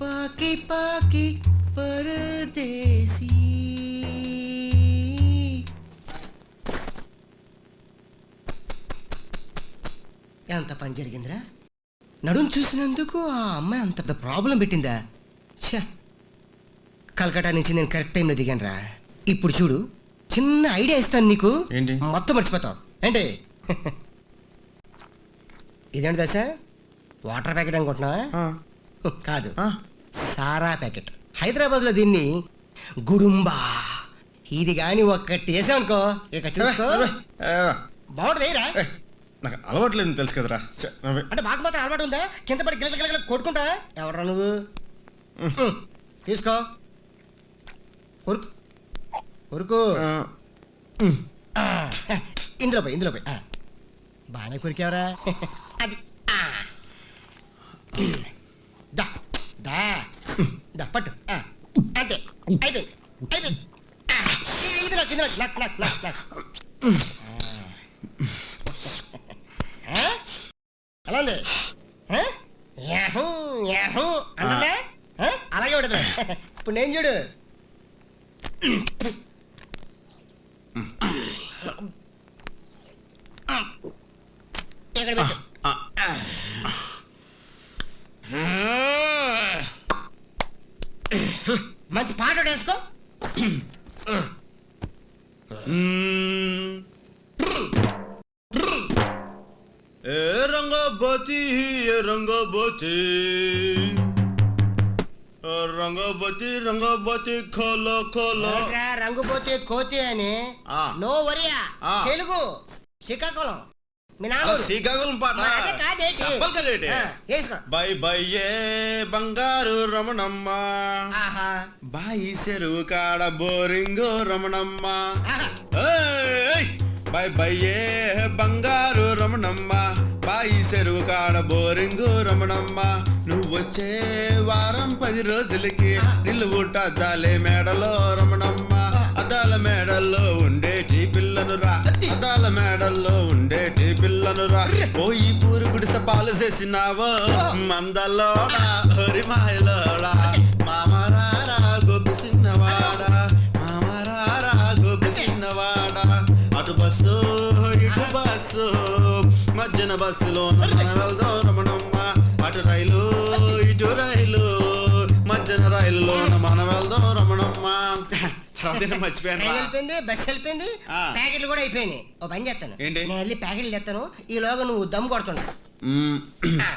పాకి పాకి పరదేశీ ఎంత పని జరిగిందిరా? నడుం చూసినందుకు ఆ అమ్మాయి అంత పెద్ద ప్రాబ్లం పెట్టిందా? ఛ! కలకటా నుంచి నేను కరెక్ట్ టైంలో దిగాను రా ఇప్పుడు చూడు చిన్న ఐడియా ఇస్తాను నీకు. ఏంటి? మొత్తం మర్చిపోతావు. ఏంటి? ఇదేంటి దశ? వాటర్ ప్యాకెట్ అనుకుంటున్నావా? కాదు. సారా ప్యాకెట్. హైదరాబాద్లో దీన్ని గుడుంబా. ఇది గాని ఒక్కటి వేసామనుకో ఇక చూసుకో. బాగుంటుంది నాకు అలవాట్లేదు తెలుసు కదరా. అంటే మాకు మాత్రం అలవాటు ఉందా? కింద పడి గిలక గిలక కొట్టుకుంటా? ఎవరా నువ్వు? తీసుకో. కొరుకు. కొరుకు. ఇందులో పోయి ఇందులో పోయి. బాగానే కొరికావరా. అది ఆ. దా దా. దా పట్టు. ఆ. అంతే అయిపోయింది అయిపోయింది ఆ. ఇందులో ఇందులో లక్ లక్ లక్ లక్. ఆ? ఎలా ఉంది ఆ? Yahoo Yahoo. అంటే అలాగే ఉండదు ఇప్పుడు నేను చూడు. పెట్టు మంచి పాట ఒకటి వేసుకో. ఏ రంగబతి ఏ రంగబతి? ఆ రంగబతి రంగబతి ఖోల ఖోల. రంగు పోతే కోతి అని? ఆ. నో వరియా. ఆ. తెలుగు. శ్రీకాకుళం. మీ నాన్న శ్రీకాకుళం పాట అదే కాదేటి చెప్పాలి కదేటి ఆ, వేసుకో. బై బై ఏ బంగారు రమణమ్మ. బాయి చెరువు కాడ బోరింగు రమణమ్మ! బై బై ఏ బంగారు రమణమ్మ. బాయి చెరువు కాడ బోరింగు రమణమ్మ. నువ్వు వచ్చే వారం పది రోజులకి నిల్లు ఊట అద్దాలే మేడలో రమణమ్మ. అద్దాల మేడల్లో ఉండేటి పిల్లను రా. అద్దాల మేడల్లో ఉండేటి పిల్లను పోయి పూరు గుడిస పాలు చేసినావో. మందలోడా హరి మాయలోడా మామరారా గోపి చిన్నవాడా. మామరారా గోపి చిన్నవాడా. అటు బస్సు ఇటు బస్సు. మధ్యన బస్సులో మనం వెళ్దాం రమణమ్మ అటు రైలు ఏంటో మర్చిపోయాను ట్రైన్ రా. వెళ్ళిపోయింది బస్ వెళ్ళిపోయింది ఆ. ప్యాకెట్లు కూడా అయిపోయినాయి ఓ పని చేస్తాను ఏంటి? నేను వెళ్ళి ప్యాకెట్లు తెస్తాను ఈలోగా నువ్వు దమ్ కొడుతుండు మ్మ్. ఆ,